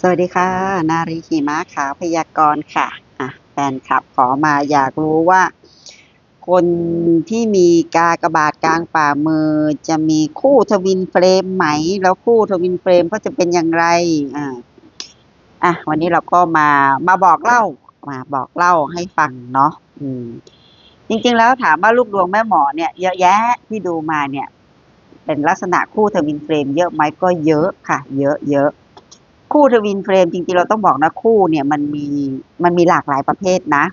สวัสดีค่ะ นารีขี่ม้าขาวพยากรณ์ค่ะอะ แฟนคลับขอมาอยากรู้ว่า คนที่มีกากระบาทกลางฝ่ามือ จะมีคู่ทวินเฟรมไหม แล้วคู่ทวินเฟรมก็จะเป็นอย่างไรอ่าอะวันนี้เราก็มามาบอกเล่ามาบอกเล่าให้ฟังเนาะอืม จริงๆแล้วถามว่าลูกดวงแม่หมอเนี่ยเยอะแยะที่ดูมาเนี่ย เป็นลักษณะคู่ทวินเฟรมเยอะไหมก็เยอะค่ะ เยอะเยอะ คู่ทวินเฟรมจริงๆเราต้องบอกนะคู่เนี่ยมันมีมันมีหลากหลายประเภทนะ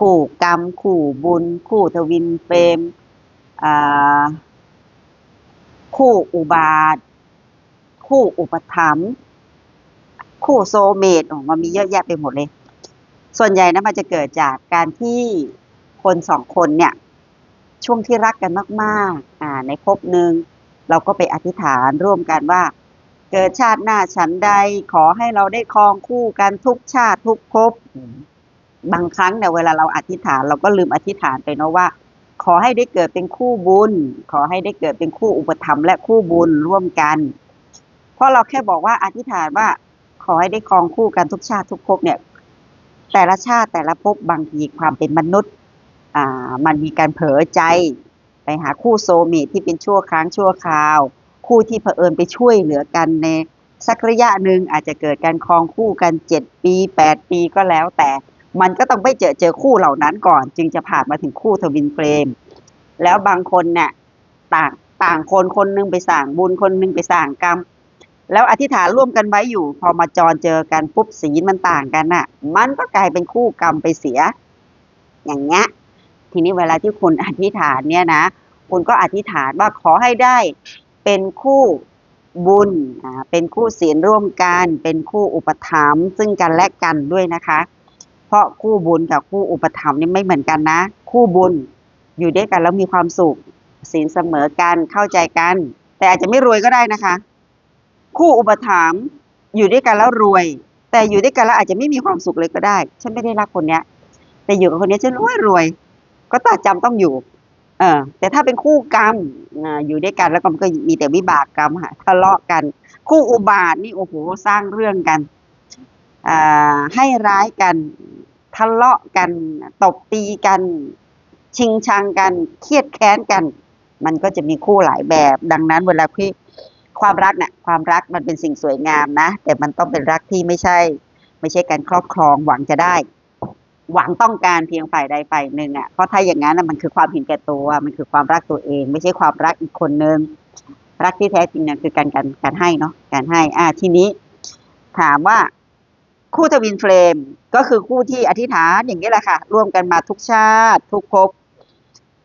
คู่กรรม คู่บุญ คู่ทวินเฟรมคู่อุบาท คู่อุปถัมภ์คู่โซเมตมันมีเยอะแยะไปหมดเลย ส่วนใหญ่นะมันจะเกิดจากการที่คนสองคนเนี่ย ช่วงที่รักกันมากๆ อ่า ในภพหนึ่งเราก็ไปอธิษฐานร่วมกันว่า เกิดชาติหน้าฉันใดขอให้เราได้ครองคู่กันทุกชาติทุกภพบางครั้งเนี่ยเวลาเราอธิษฐานเราก็ลืมอธิษฐานไปเนาะว่า ขอให้ได้เกิดเป็นคู่บุญ ขอให้ได้เกิดเป็นคู่อุปถัมและคู่บุญร่วมกัน เพราะเราแค่บอกว่าอธิษฐานว่า ขอให้ได้ครองคู่กันทุกชาติทุกภพเนี่ย แต่ละชาติแต่ละภพบางทีความเป็นมนุษย์ อ่า มันมีการเผลอใจ ไปหาคู่โซเมตที่เป็นชั่วครั้งชั่วคราว คู่ที่เผอิญไปช่วยเหลือกันในสักระยะหนึ่งอาจจะเกิดการครองคู่กันเจ็ดปีแปดปีก็แล้ว แต่มันก็ต้องไปเจอเจอคู่เหล่านั้นก่อน จึงจะผ่านมาถึงคู่ทวินเฟรม แล้วบางคนเนี่ยต่างต่างคนคนหนึงไปสั่งบุญคนหนึงไปสั่งกรรม แล้วอธิษฐานร่วมกันไว้อยู่ พอมาจรเจอกันปุ๊บสีมันต่างกันน่ะ มันก็กลายเป็นคู่กรรมไปเสีย อย่างเงี้ยทีนี้เวลาที่คุณอธิษฐานเนี่ยนะ คุณก็อธิษฐานว่าขอให้ได้ เป็นคู่บุญ เป็นคู่ศีลร่วมกัน เป็นคู่อุปถัมภ์ซึ่งกันและกันด้วยนะคะ เพราะคู่บุญกับคู่อุปถัมภ์นี่ไม่เหมือนกันนะ คู่บุญอยู่ด้วยกันแล้วมีความสุขศีลเสมอกันเข้าใจกัน แต่อาจจะไม่รวยก็ได้นะคะ คู่อุปถัมภ์อยู่ด้วยกันแล้วรวย แต่อยู่ด้วยกันแล้วอาจจะไม่มีความสุขเลยก็ได้ ฉันไม่ได้รักคนเนี้ย แต่อยู่กับคนนี้ฉันรวยรวย ก็ต้องจำต้องอยู่ เออ แต่ถ้าเป็นคู่กรรมอยู่ด้วยกันแล้วก็มันก็มีแต่วิบากกรรมค่ะทะเลาะกัน คู่อุบาทนี่โอ้โหสร้างเรื่องกันอให้ร้ายกันทะเลาะกัน ตบตีกัน ชิงชังกัน เครียดแค้นกัน มันก็จะมีคู่หลายแบบ ดังนั้นเวลาที่ความรักเนี่ยความรักมันเป็นสิ่งสวยงามนะ แต่มันต้องเป็นรักที่ไม่ใช่ ไม่ใช่การครอบครองหวังจะได้ หวังต้องการเพียงฝ่ายใดฝ่ายหนึ่งอะเพราะถ้าอย่างนั้นน่ะมันคือความเห็นแก่ตัวมันคือความรักตัวเอง ไม่ใช่ความรักอีกคนนึงรักที่แท้จริงเนี่ยคือการการการให้เนาะการให้ อ่าทีนี้ ถามว่าคู่ทวินเฟรมก็คือคู่ที่อธิษฐานอย่างนี้แหละค่ะ ร่วมกันมาทุกชาติ ทุกภพ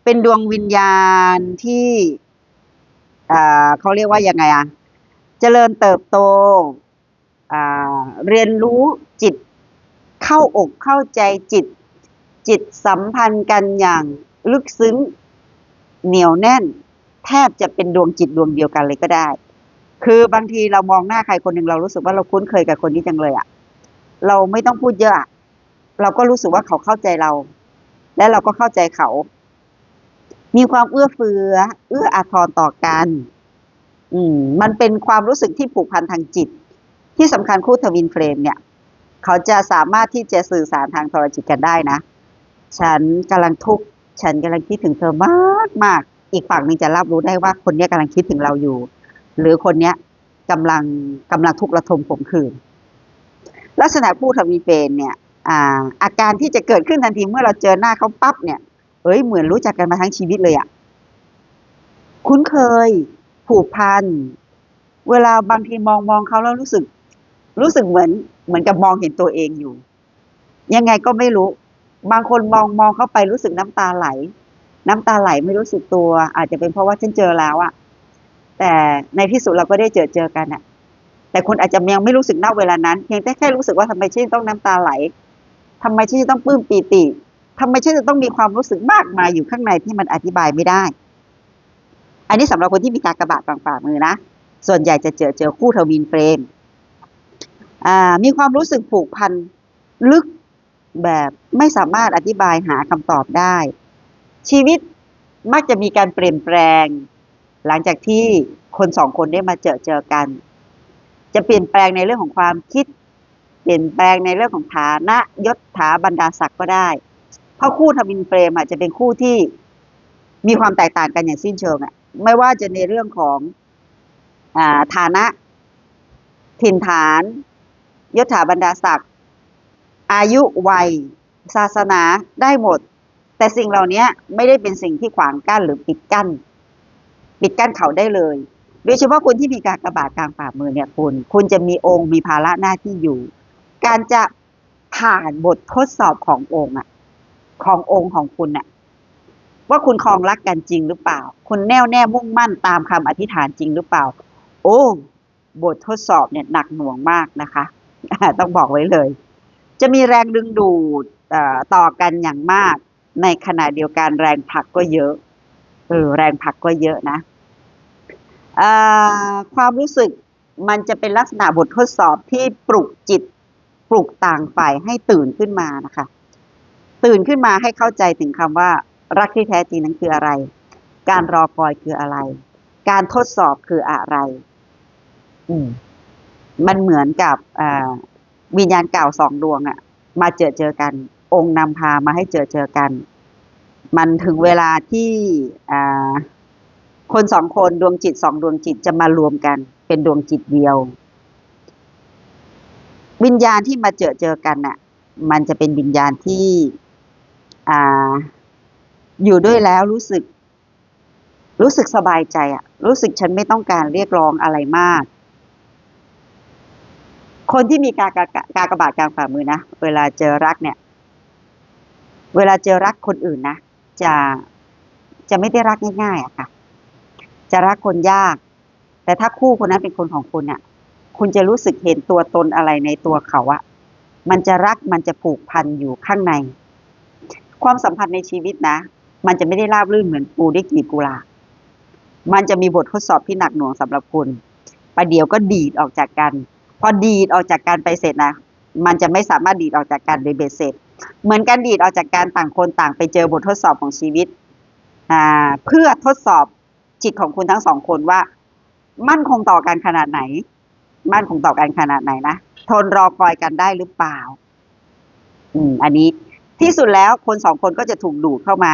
เป็นดวงวิญญาณที่อ่าเขาเรียกว่ายังไงอะ เจริญเติบโตอ่าเรียนรู้จิต เข้าอกเข้าใจจิต จิตสัมพันธ์กันอย่างลึกซึ้งเหนียวแน่น แทบจะเป็นดวงจิตดวงเดียวกันเลยก็ได้ คือบางทีเรามองหน้าใครคนหนึ่งเรารู้สึกว่าเราคุ้นเคยกับคนนี้จังเลยอะเราไม่ต้องพูดเยอะเราก็รู้สึกว่าเขาเข้าใจเรา และเราก็เข้าใจเขา มีความเอื้อเฟื้อ เอื้ออาทรต่อกัน อืม มันเป็นความรู้สึกที่ผูกพันทางจิต ที่สำคัญคู่ทวินเฟรมเนี่ย เขาจะสามารถที่จะสื่อสารทางโทรจิตกันได้นะ ฉันกำลังทุกข์ฉันกำลังคิดถึงเธอมากมากอีกฝั่งหนึ่งจะรับรู้ได้ว่าคนนี้ยกำลังคิดถึงเราอยู่ หรือคนเนี้ยกำลังกำลังทุกข์ระทมผมขืน ลักษณะผู้ทวีเฟรมเนี่ยอาอาการที่จะเกิดขึ้นทันทีเมื่อเราเจอหน้าเขาปั๊บเนี่ยเอ้ยเหมือนรู้จักกันมาทั้งชีวิตเลยอะคุ้นเคยผูกพันเวลาบางทีมองมองเขาแล้วรู้สึก รู้สึกเหมือน เหมือนกับมองเห็นตัวเองอยู่ ยังไงก็ไม่รู้ บางคนมองมองเข้าไปรู้สึกน้ำตาไหล น้ำตาไหลไม่รู้สึกตัว อาจจะเป็นเพราะว่าฉันเจอแล้วอะแต่ในที่สุดเราก็ได้เจอเจอกันอะแต่คนอาจจะยังไม่รู้สึกณเวลานั้นเพียงแต่แค่รู้สึกว่าทำไมฉันต้องน้ำตาไหลทำไมฉันต้องปลื้มปีติทำไมฉันจะต้องมีความรู้สึกมากมายอยู่ข้างในที่มันอธิบายไม่ได้ อันนี้สำหรับคนที่มีกากบาทกลางฝ่ามือนะ ส่วนใหญ่จะเจอเจอคู่ทวินเฟรม มีความรู้สึกผูกพันลึกแบบไม่สามารถอธิบายหาคำตอบได้ ชีวิตมักจะมีการเปลี่ยนแปลง หลังจากที่คนสองคนได้มาเจอเจอกัน จะเปลี่ยนแปลงในเรื่องของความคิด เปลี่ยนแปลงในเรื่องของฐานะยศถาบรรดาศักดิ์ก็ได้ เพราะคู่ทวินเฟรมอะจะเป็นคู่ที่มีความแตกต่างกันอย่างสิ้นเชิงอะไม่ว่าจะในเรื่องของอ่าฐานะถิ่นฐาน ยศถาบรรดาศักดิ์อายุวัย ศาสนาได้หมด แต่สิ่งเหล่านี้ไม่ได้เป็นสิ่งที่ขวางกั้นหรือปิดกั้น ปิดกั้นเขาได้เลย โดยเฉพาะคนที่มีการกระบาดกลางฝ่ามือเนี่ยคุณ คุณจะมีองค์มีภาระหน้าที่อยู่ การจะผ่านบททดสอบขององค์อะขององค์ของคุณอะว่าคุณคลองรักกันจริงหรือเปล่า คุณแน่วแน่มุ่งมั่นตามคำอธิษฐานจริงหรือเปล่า โอ้ บททดสอบเนี่ยหนักหน่วงมากนะคะ ต้องบอกไว้เลย จะมีแรงดึงดูดต่อกันอย่างมาก ในขณะเดียวกันแรงผลักก็เยอะเออแรงผลักก็เยอะนะความรู้สึกมันจะเป็นลักษณะบททดสอบที่ปลุกจิตปลุกต่างฝ่ายให้ตื่นขึ้นมานะคะ ตื่นขึ้นมาให้เข้าใจถึงคำว่า รักที่แท้จริงนั้นคืออะไร การรอคอยคืออะไร การทดสอบคืออะไร อืม มันเหมือนกับวิญญาณเก่าสองดวงอะมาเจอเจอกัน องค์นำพามาให้เจอเจอกัน มันถึงเวลาที่คนสองคนดวงจิตสองดวงจิตจะมารวมกัน เป็นดวงจิตเดียว วิญญาณที่มาเจอเจอกันน่ะ มันจะเป็นวิญญาณที่อ่า อยู่ด้วยแล้วรู้สึก รู้สึกสบายใจอะรู้สึกฉันไม่ต้องการเรียกร้องอะไรมาก คนที่มีการกากากากบาดกลางฝ่ามือนะเวลาเจอรักเนี่ย เวลาเจอรักคนอื่นนะจะจะไม่ได้รักง่ายๆอะค่ะ จะรักคนยาก แต่ถ้าคู่คนนั้นเป็นคนของคุณเนี่ยคุณจะรู้สึกเห็นตัวตนอะไรในตัวเขาอะมันจะรักมันจะผูกพันอยู่ข้างใน ความสัมพันธ์ในชีวิตนะ มันจะไม่ได้ราบรื่นเหมือนปูได้กีบกุลา มันจะมีบททดสอบที่หนักหน่วงสำหรับคุณประเดี๋ยวก็ดีดออกจากกัน พอดีดออกจากกันไปเสร็จนะมันจะไม่สามารถดีดออกจากกันโดยเบ็ดเสร็จ เหมือนการดีดออกจากการต่างคนต่างไปเจอบททดสอบของชีวิตอ่าเพื่อทดสอบจิตของคุณทั้งสองคนว่า มั่นคงต่อกันขนาดไหน มั่นคงต่อกันขนาดไหนนะทนรอคอยกันได้หรือเปล่า อืม อันนี้ที่สุดแล้วคนสองคนก็จะถูกดูดเข้ามา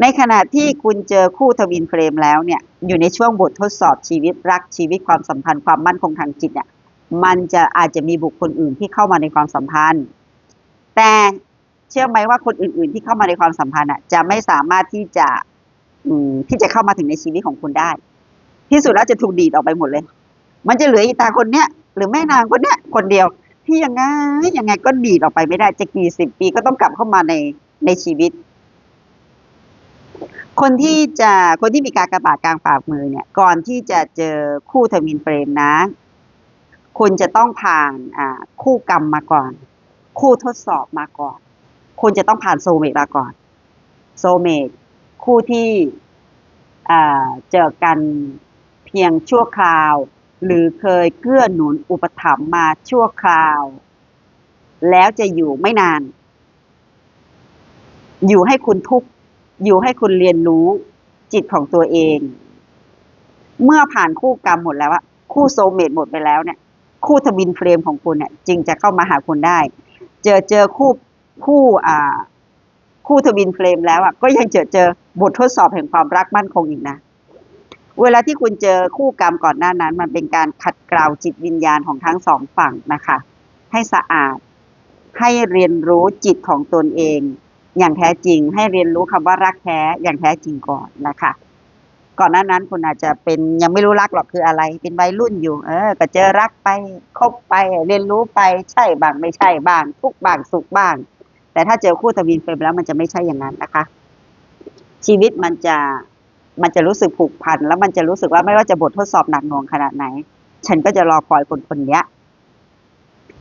ในขณะที่คุณเจอคู่ทวินเฟรมแล้วเนี่ย อยู่ในช่วงบททดสอบชีวิตรักชีวิตความสัมพันธ์ความมั่นคงทางจิตเนี่ย มันจะอาจจะมีบุคคลอื่นที่เข้ามาในความสัมพันธ์ แต่เชื่อไหมว่าคนอื่น ๆ ที่เข้ามาในความสัมพันธ์อะจะไม่สามารถที่จะอืมที่จะเข้ามาถึงในชีวิตของคุณได้ ที่สุดแล้วจะถูกดีดออกไปหมดเลย มันจะเหลืออีตาคนเนี้ยหรือแม่นางคนเนี้ยคนเดียวที่ยังไงยังไงก็ดีดออกไปไม่ได้ จะกี่สิบปีก็ต้องกลับเข้ามาในในชีวิต คนที่จะคนที่มีการกระบาดกลางฝ่ามือเนี่ย ก่อนที่จะเจอคู่ทวินเฟรมนะ คุณจะต้องผ่านคู่กรรมมาก่อน คู่ทดสอบมาก่อน คุณจะต้องผ่านโซเมตมาก่อน โซเมตคู่ที่เจอกันเพียงชั่วคราว หรือเคยเกื้อหนุนอุปถัมภ์มาชั่วคราว แล้วจะอยู่ไม่นาน อยู่ให้คุณทุกข์อยู่ให้คุณเรียนรู้จิตของตัวเอง เมื่อผ่านคู่กรรมหมดแล้วอะคู่โซเมตหมดไปแล้วเนี่ย คู่ทวินเฟรมของคุณเนี่ยจึงจะเข้ามาหาคุณได้ เจอเจอคู่คู่อ่าคู่ทวินเฟรมแล้วอะก็ยังเจอเจอบททดสอบแห่งความรักมั่นคงอีกนะ เวลาที่คุณเจอคู่กรรมก่อนหน้านั้น มันเป็นการขัดเกลาจิตวิญญาณของทั้งสองฝั่งนะคะ ให้สะอาด ให้เรียนรู้จิตของตนเอง อย่างแท้จริง ให้เรียนรู้คำว่ารักแท้อย่างแท้จริงก่อนนะคะ ก่อนหน้านั้นคุณอาจจะเป็นยังไม่รู้รักหรอกคืออะไร เป็นวัยรุ่นอยู่ เออ ก็เจอรักไปคบไปเรียนรู้ไปใช่บ้างไม่ใช่บ้าง ทุกบ้างสุขบ้าง แต่ถ้าเจอคู่ทวินเฟรมแล้วมันจะไม่ใช่อย่างนั้นนะคะ ชีวิตมันจะมันจะรู้สึกผูกพัน แล้วมันจะรู้สึกว่าไม่ว่าจะบททดสอบหนักหน่วงขนาดไหน ฉันก็จะรอคอยคนคนนี้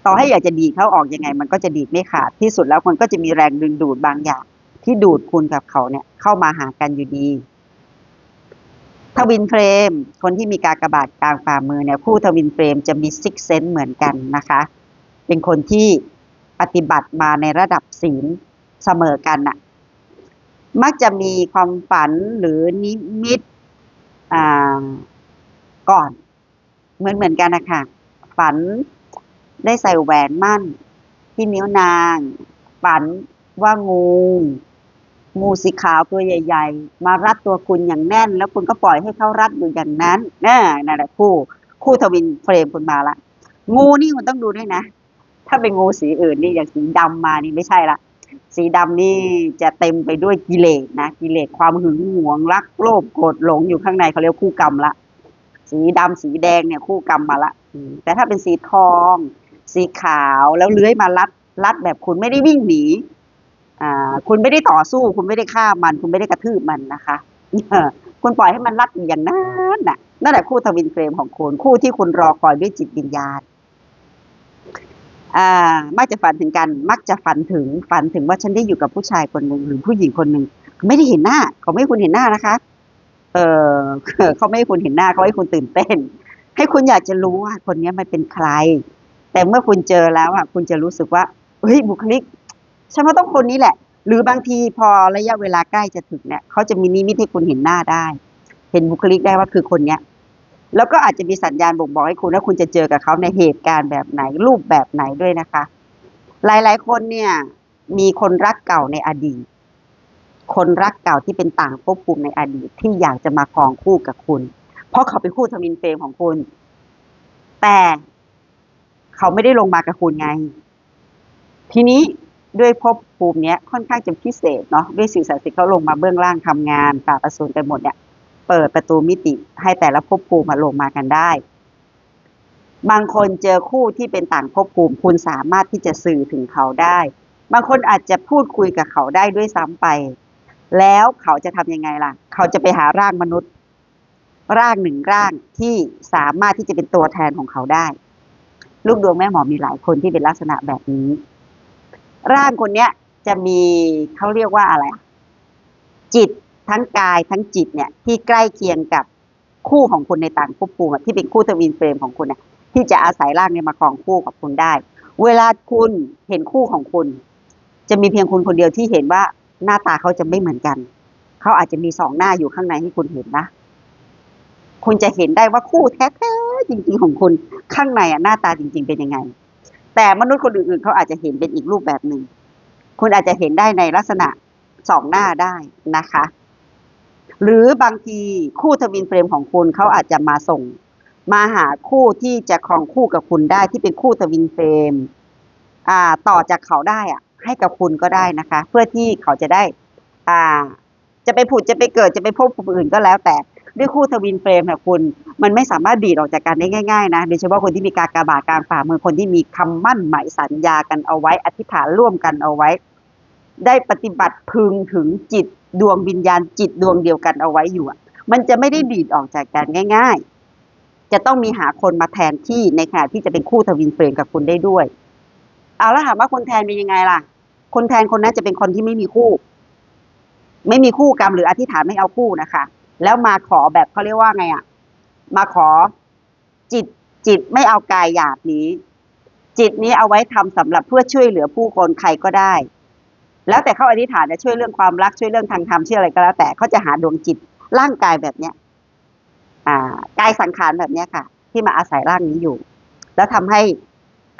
ต่อให้อยากจะดีเขาออกยังไง มันก็จะดีไม่ขาดที่สุดแล้วมันก็จะมีแรงดึงดูดบางอย่าง ที่ดูดคุณกับเขาเนี่ยเข้ามาหากันอยู่ดี ทวินเฟรม คนที่มีการกระบาดกลางฝ่ามือเนี่ยคู่ทวินเฟรมจะมีซิกเซนเหมือนกันนะคะ เป็นคนที่ปฏิบัติมาในระดับศีลเสมอกันน่ะ มักจะมีความฝันหรือนิมิตอ่าก่อน เหมือนเหมือนกันนะคะฝันได้ใส่แหวนมั่น ที่นิ้วนาง ฝันว่างู งูสีขาวตัวใหญ่ ๆ มารัดตัวคุณอย่างแน่น แล้วคุณก็ปล่อยให้เขารัดอยู่อย่างนั้นน่นั่นแหละคู่ คู่ทวินเฟรมคุณมาละงูนี่คุณต้องดูด้วยนะ ถ้าเป็นงูสีอื่นนี่อย่างสีดำมานี่ไม่ใช่ละสีดำนี่จะเต็มไปด้วยกิเลสนะกิเลสความหึงหวงรักโลภโกรธหลงอยู่ข้างในเขาเรียกคู่กรรมละสีดำสีแดงเนี่ยคู่กรรมมาละแต่ถ้าเป็นสีทอง สีขาวแล้วเลื้อยมารัดรัดแบบคุณไม่ได้วิ่งหนี อ่าคุณไม่ได้ต่อสู้ คุณไม่ได้ฆ่ามัน คุณไม่ได้กระทืบมันนะคะคุณปล่อยให้มันรัดอย่างนั้นน่ะนั่นแหละคู่ทวินเฟรมของคุณคู่ที่คุณรอคอยด้วยจิตวิญญาณอ่ามักจะฝันถึงกัน มักจะฝันถึงฝันถึงว่าฉันได้อยู่กับผู้ชายคนหนึ่งหรือผู้หญิงคนหนึ่งไม่ได้เห็นหน้า เขาไม่ให้คุณเห็นหน้านะคะ เออเขาไม่ให้คุณเห็นหน้าเขาให้คุณตื่นเต้น ให้คุณอยากจะรู้ว่าคนนี้มันเป็นใคร แต่เมื่อคุณเจอแล้วอะคุณจะรู้สึกว่าเฮ้ยบุคลิก ฉันว่าต้องคนนี้แหละ หรือบางทีพอระยะเวลาใกล้จะถึงเนี่ยเขาจะมีนิมิตให้คุณเห็นหน้าได้ เห็นบุคลิกได้ว่าคือคนเนี้ยแล้วก็อาจจะมีสัญญาณบ่งบอกให้คุณว่าคุณจะเจอกับเขาในเหตุการณ์แบบไหนรูปแบบไหนด้วยนะคะ หลายๆ คนเนี่ยมีคนรักเก่าในอดีต คนรักเก่าที่เป็นต่างภพภูมิในอดีตที่อยากจะมาครองคู่กับคุณ เพราะเขาเป็นคู่ทวินเฟรมของคุณ แต่เขาไม่ได้ลงมากับคุณไง ทีนี้ ด้วยภพภูมิเนี้ยค่อนข้างจะพิเศษเนาะด้วยสิ่งศักดิ์สิทธิ์เขาลงมาเบื้องล่างทำงานปราบอสูรกันหมดเนี่ยเปิดประตูมิติให้แต่ละภพภูมิมาลงมากันได้ บางคนเจอคู่ที่เป็นต่างภพภูมิคุณสามารถที่จะสื่อถึงเขาได้ บางคนอาจจะพูดคุยกับเขาได้ด้วยซ้ำไป แล้วเขาจะทำยังไงล่ะ เขาจะไปหาร่างมนุษย์ ร่างหนึ่งร่างที่สามารถที่จะเป็นตัวแทนของเขาได้ ลูกดวงแม่หมอมีหลายคนที่เป็นลักษณะแบบนี้ ร่างคนเนี้ยจะมีเขาเรียกว่าอะไร จิตทั้งกายทั้งจิตเนี่ย ที่ใกล้เคียงกับคู่ของคุณในต่างภพภูมิที่เป็นคู่ทวินเฟรมของคุณเนี่ยที่จะอาศัยร่างเนี้มาครองคู่กับคุณได้ เวลาคุณเห็นคู่ของคุณ จะมีเพียงคุณคนเดียวที่เห็นว่าหน้าตาเขาจะไม่เหมือนกันเขาอาจจะมีสองหน้าอยู่ข้างในให้คุณเห็นนะคุณจะเห็นได้ว่าคู่แท้ๆจริง ๆ ของคุณข้างในอะหน้าตาจริง ๆ เป็นยังไง แต่มนุษย์คนอื่นๆเขาอาจจะเห็นเป็นอีกรูปแบบหนึ่ง คุณอาจจะเห็นได้ในลักษณะสองหน้าได้นะคะ หรือบางทีคู่ทวินเฟรมของคุณเขาอาจจะมาส่ง มาหาคู่ที่จะครองคู่กับคุณได้ที่เป็นคู่ทวินเฟรมอ่าต่อจากเขาได้อะ ให้กับคุณก็ได้นะคะ เพื่อที่เขาจะได้ อ่า จะไปผุดจะไปเกิดจะไปพบคนอื่นก็แล้วแต่ ด้วยคู่ทวินเฟรมเนี่ยคุณ มันไม่สามารถดีดออกจากกันได้ง่ายๆนะโดยเฉพาะคนที่มีการกาบาดกลารฝ่ามือคนที่มีคำมั่นหมายสัญญากันเอาไว้ อธิษฐานร่วมกันเอาไว้ ได้ปฏิบัติพึงถึงจิตดวงวิญญาณจิตดวงเดียวกันเอาไว้อยู่มันจะไม่ได้ดีดออกจากกันง่าย ๆ จะต้องมีหาคนมาแทนที่ในขณะที่จะเป็นคู่ทวินเฟรมกับคุณได้ด้วย เอาแล้วถามว่าคนแทนเป็นยังไงล่ะ คนแทนคนนั้นจะเป็นคนที่ไม่มีคู่ ไม่มีคู่กรรมหรืออธิษฐานไม่เอาคู่นะคะ แล้วมาขอแบบเขาเรียกว่าไงอะมาขอจิตจิตไม่เอากายหยาบนี้ จิตนี้เอาไว้ทำสำหรับเพื่อช่วยเหลือผู้คนใครก็ได้ แล้วแต่เขาอธิษฐานจะช่วยเรื่องความรักช่วยเรื่องทางธรรมช่วยอะไรก็แล้ว แต่เขาจะหาดวงจิตร่างกายแบบเนี้ย อ่ากายสังขารแบบเนี้ยค่ะ ที่มาอาศัยร่างนี้อยู่ แล้วทำให้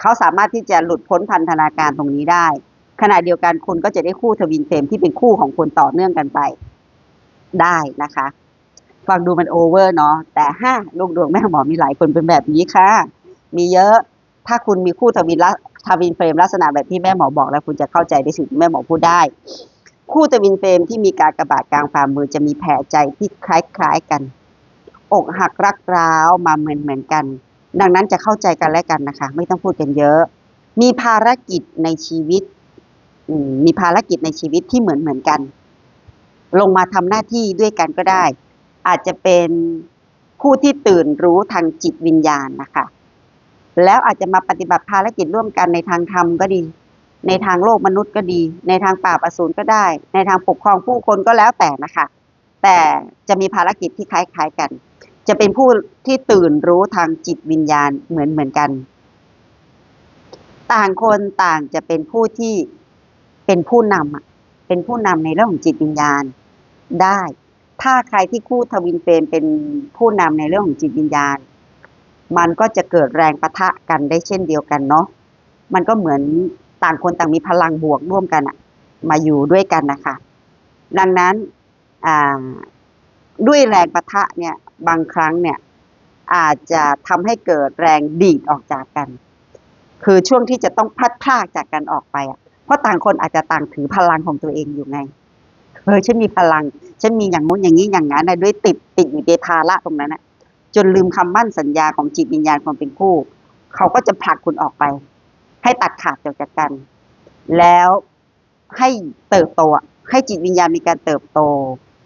เขาสามารถที่จะหลุดพ้นพันธนาการตรงนี้ได้ ขณะเดียวกันคุณก็จะได้คู่ทวินเฟมที่เป็นคู่ของคุณต่อเนื่องกันไป ได้นะคะ ฟังดูมันโอเวอร์เนาะแต่ห้าลูกดวงแม่หมอมีหลายคนเป็นแบบนี้ค่ะ มีเยอะถ้าคุณมีคู่ทวินละทวินเฟรมลักษณะแบบที่แม่หมอบอกแล้วคุณจะเข้าใจในสิ่งที่แม่หมอพูดได้ คู่ทวินเฟรมที่มีการกระบาดกลางฝ่ามือจะมีแผลใจที่คล้ายๆกัน อกหักรักร้าวมาเหมือนเหมือนๆกัน ดังนั้นจะเข้าใจกันและกันนะคะ ไม่ต้องพูดกันเยอะ มีภารกิจในชีวิตมมีภารกิจในชีวิตที่เหมือนเหมือนกัน ลงมาทำหน้าที่ด้วยกันก็ได้ อาจจะเป็นผู้ที่ตื่นรู้ทางจิตวิญญาณนะคะ แล้วอาจจะมาปฏิบัติภารกิจร่วมกันในทางธรรมก็ดี ในทางโลกมนุษย์ก็ดี ในทางปราบอสูรก็ได้ ในทางปกครองผู้คนก็แล้วแต่นะคะ แต่จะมีภารกิจที่คล้ายๆกัน จะเป็นผู้ที่ตื่นรู้ทางจิตวิญญาณเหมือนเหมือนกัน ต่างคนต่างจะเป็นผู้ที่เป็นผู้นำเป็นผู้นำในเรื่องของจิตวิญญาณได้ ถ้าใครที่คู่ทวินเฟรมเป็นผู้นำในเรื่องของจิตวิญญาณ มันก็จะเกิดแรงปะทะกันได้เช่นเดียวกันเนาะมันก็เหมือนต่างคนต่างมีพลังบวกร่วมกันอะมาอยู่ด้วยกันนะคะ ดังนั้นด้วยแรงปะทะเนี่ยบางครั้งเนี่ยอาจจะทำให้เกิดแรงดีดออกจากกัน คือช่วงที่จะต้องพัดพรากจากกันออกไปอะเพราะต่างคนอาจจะต่างถือพลังของตัวเองอยู่ไง เออฉันมีพลัง ฉันมีอย่างงู้นอย่างนี้อย่างนั้นนะด้วยติดติดอยู่ในภาระตรงนั้นนะจนลืมคำมั่นสัญญาของจิตวิญญาณความเป็นคู่ เขาก็จะผลักคุณออกไป ให้ตัดขาดจากกัน แล้วให้เติบโตให้จิตวิญญาณมีการเติบโต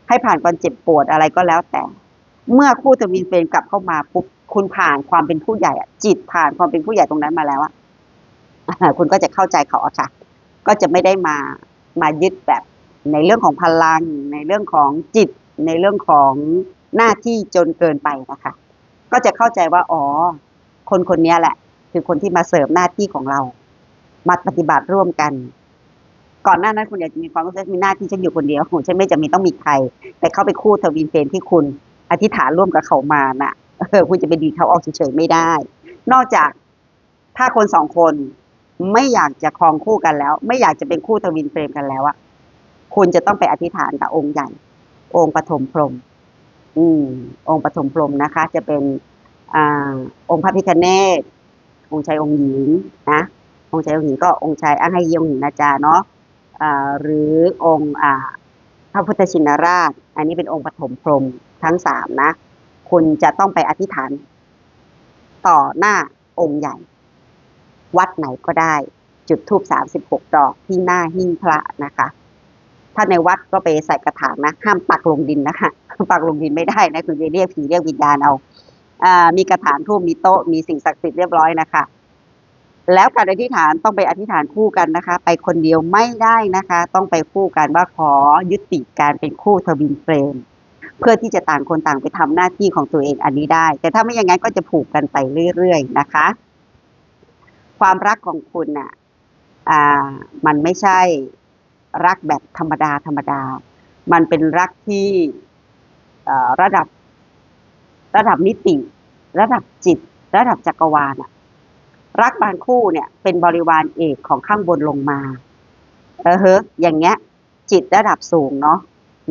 ให้ผ่านความเจ็บปวดอะไรก็แล้วแต่ เมื่อคู่ทวินเฟรมกลับเข้ามาปุ๊บคุณผ่านความเป็นผู้ใหญ่จิตผ่านความเป็นผู้ใหญ่ตรงนั้นมาแล้วอะคุณก็จะเข้าใจเขาอะค่ะ ก็จะไม่ได้มามายึดแบบ ในเรื่องของพลัง ในเรื่องของจิต ในเรื่องของหน้าที่จนเกินไปนะคะ ก็จะเข้าใจว่าอ๋อ คนคนนี้แหละ คือคนที่มาเสริมหน้าที่ของเรา มาปฏิบัติร่วมกัน ก่อนหน้านั้นคุณอยากจะมีความรู้สึกมีหน้าที่ฉันอยู่คนเดียวฉันไม่จำเป็นต้องมีใคร แต่เขาไปคู่ทวินเฟรมที่คุณอธิษฐานร่วมกับเขามาน่ะเออคุณจะไปดีเขาออกเฉยๆไม่ได้ นอกจากถ้าคนสองคนไม่อยากจะครองคู่กันแล้ว ไม่อยากจะเป็นคู่ทวินเฟรมกันแล้วอะ คุณจะต้องไปอธิษฐานกับองค์ใหญ่ องค์ปฐมพรหมอืม องค์ปฐมพรหมนะคะ จะเป็นอ่าองค์พระพิฆเนศองค์ชายองค์หญิงนะองค์ชายองค์หญิงก็องค์ชายอังไฮยองค์หญิงนะจาเนาะอ่าหรือองค์อ่าพระพุทธชินราช อันนี้เป็นองค์ปฐมพรหมทั้งสามนะ คุณจะต้องไปอธิษฐาน ต่อหน้าองค์ใหญ่ วัดไหนก็ได้ จุดทูบสามสิบหกดอกที่หน้าหิ้งพระนะคะ ถ้าในวัดก็ไปใส่กระถางนะ ห้ามปักลงดินนะคะ ปักลงดินไม่ได้นะคุณจะเรียกผีเรียกวิญญาณเอาอ่ามีกระถางทูบมีโต๊ะมีสิ่งศักดิ์สิทธิ์เรียบร้อยนะคะ แล้วการอธิษฐานต้องไปอธิษฐานคู่กันนะคะ ไปคนเดียวไม่ได้นะคะ ต้องไปคู่กันว่าขอยุติการเป็นคู่ทวินเฟรมเพื่อที่จะต่างคนต่างไปทำหน้าที่ของตัวเองอันนี้ได้ แต่ถ้าไม่อย่างนั้นก็จะผูกกันไปเรื่อยๆนะคะ ความรักของคุณน่ะ อ่า มันไม่ใช่ รักแบบธรรมดาธรรมดา มันเป็นรักที่ระดับระดับมิติ ระดับจิต ระดับจักรวาลอะรักบางคู่เนี่ย เป็นบริวารเอกของข้างบนลงมา เออเฮะอย่างเงี้ย จิตระดับสูงเนาะ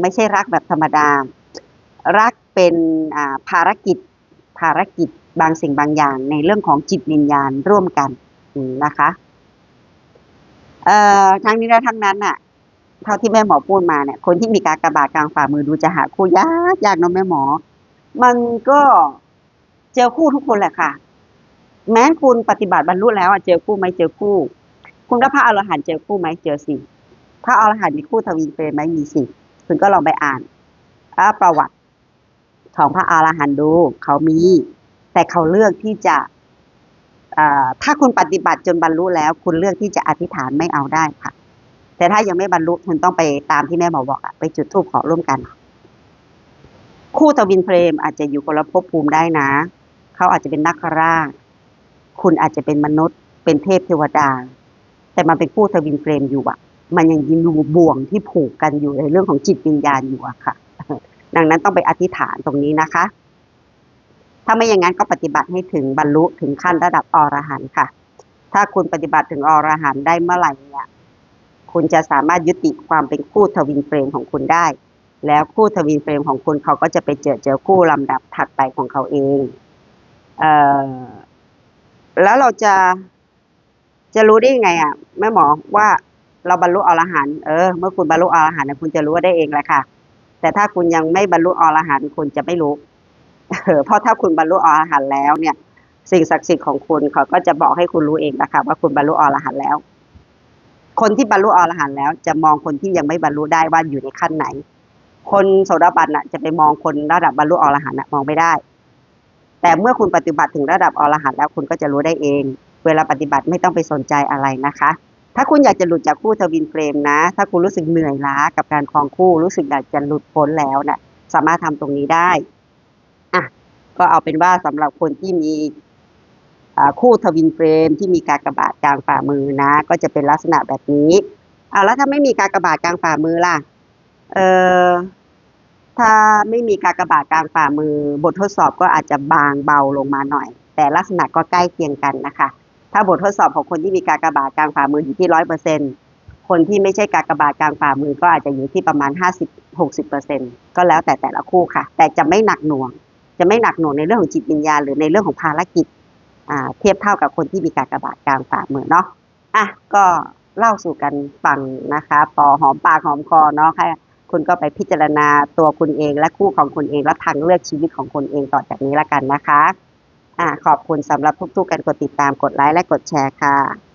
ไม่ใช่รักแบบธรรมดา รักเป็นอ่าภารกิจ ภารกิจบางสิ่งบางอย่างในเรื่องของจิตวิญญาณร่วมกันนะคะ เอ่อทั้งนี้และทั้งนั้นน่ะ เท่าที่แม่หมอพูดมาเนี่ย คนที่มีการกระบาดกลางฝ่ามือดูจะหาคู่ยากยากเนาะแม่หมอ มันก็เจอคู่ทุกคนแหละค่ะ แม้คุณปฏิบัติบรรลุแล้วอะเจอคู่ไหมเจอคู่ คุณก็พระอรหันต์เจอคู่ไหมเจอสิพระอรหันต์มีคู่ทวีเฟรมไหมมีสิคุณก็ลองไปอ่านอประวัติของพระอรหันต์ดูเขามี แต่เขาเลือกที่จะถ้าคุณปฏิบัติจนบรรลุแล้ว คุณเลือกที่จะอธิษฐานไม่เอาได้ค่ะ แต่ถ้ายังไม่บรรลุคุณต้องไปตามที่แม่หมอบอกอะไปจุดธูปขอร่วมกัน คู่ทวินเฟรมอาจจะอยู่คนละภพภูมิได้นะ เขาอาจจะเป็นนักราคุณอาจจะเป็นมนุษย์ เป็นเทพเทวดา แต่มันเป็นคู่ทวินเฟรมอยู่อะมันยังยินดูบ่วงที่ผูกกันอยู่ในเรื่องของจิตวิญญาณอยู่อะค่ะ ดังนั้นต้องไปอธิษฐานตรงนี้นะคะ ถ้าไม่อย่างนั้นก็ปฏิบัติให้ถึงบรรลุถึงขั้นระดับอรหันต์ค่ะ ถ้าคุณปฏิบัติถึงอรหันต์ได้เมื่อไหร่เนี่ย คุณจะสามารถยุติความเป็นคู่ทวินเฟรมของคุณได้ แล้วคู่ทวินเฟรมของคุณเขาก็จะไปเจอเจอคู่ลำดับถัดไปของเขาเองเออแล้วเราจะจะรู้ได้ยังไงอะแม่หมอว่าเราบรรลุอรหันต์เออเมื่อคุณบรรลุอรหันต์คุณจะรู้ได้เองแหละค่ะ แต่ถ้าคุณยังไม่บรรลุอรหันต์คุณจะไม่รู้เออเพราะถ้าคุณบรรลุอรหันต์แล้วเนี่ย สิ่งศักดิ์สิทธิ์ของคุณเขาก็จะบอกให้คุณรู้เองนะคะว่าคุณบรรลุอรหันต์แล้ว คนที่บรรลุอรหันต์แล้ว จะมองคนที่ยังไม่บรรลุได้ว่าอยู่ในขั้นไหน คนโสดาบันน่ะ จะไปมองคนระดับบรรลุอรหันต์มองไม่ได้ แต่เมื่อคุณปฏิบัติถึงระดับอรหันต์แล้วคุณก็จะรู้ได้เอง เวลาปฏิบัติไม่ต้องไปสนใจอะไรนะคะ ถ้าคุณอยากจะหลุดจากคู่ทวินเฟรมนะ ถ้าคุณรู้สึกเหนื่อยล้ากับการครองคู่รู้สึกอยากจะหลุดพ้นแล้วนะ่ะสามารถทำตรงนี้ได้อะก็เอาเป็นว่าสำหรับคนที่มี คู่ทวินเฟรมที่มีการกระบาดกลางฝ่ามือนะ ก็จะเป็นลักษณะแบบนี้เอาแล้วถ้าไม่มีการกระบาดกลางฝ่ามือล่ะเออถ้าไม่มีการกระบาดกลางฝ่ามือบททดสอบก็อาจจะบางเบาลงมาหน่อย แต่ลักษณะก็ใกล้เคียงกันนะคะ ถ้าบททดสอบของคนที่มีกากบาทกลางฝ่ามืออยู่ที่ร้อยเปอร์เซ็นคนที่ไม่ใช่กากบาทกลางฝ่ามือก็อาจจะอยู่ที่ประมาณห้าสิบหกสิบเปอร์เซ็นก็แล้วแต่แต่ละคู่ค่ะ แต่จะไม่หนักหน่วง จะไม่หนักหน่วงในเรื่องของจิตวิญญาณหรือในเรื่องของภารกิจ เทียบเท่ากับคนที่มีการกระบาดกลางฝ่ามือเนาะอะก็เล่าสู่กันฟังนะคะพอหอมปากหอมคอเนาะค่ะคุณก็ไปพิจารณาตัวคุณเองและคู่ของคุณเองและทางเลือกชีวิตของคุณเองต่อจากนี้ละกันนะคะอ่าขอบคุณสำหรับทุกๆการกดติดตามกดไลค์และกดแชร์ค่ะ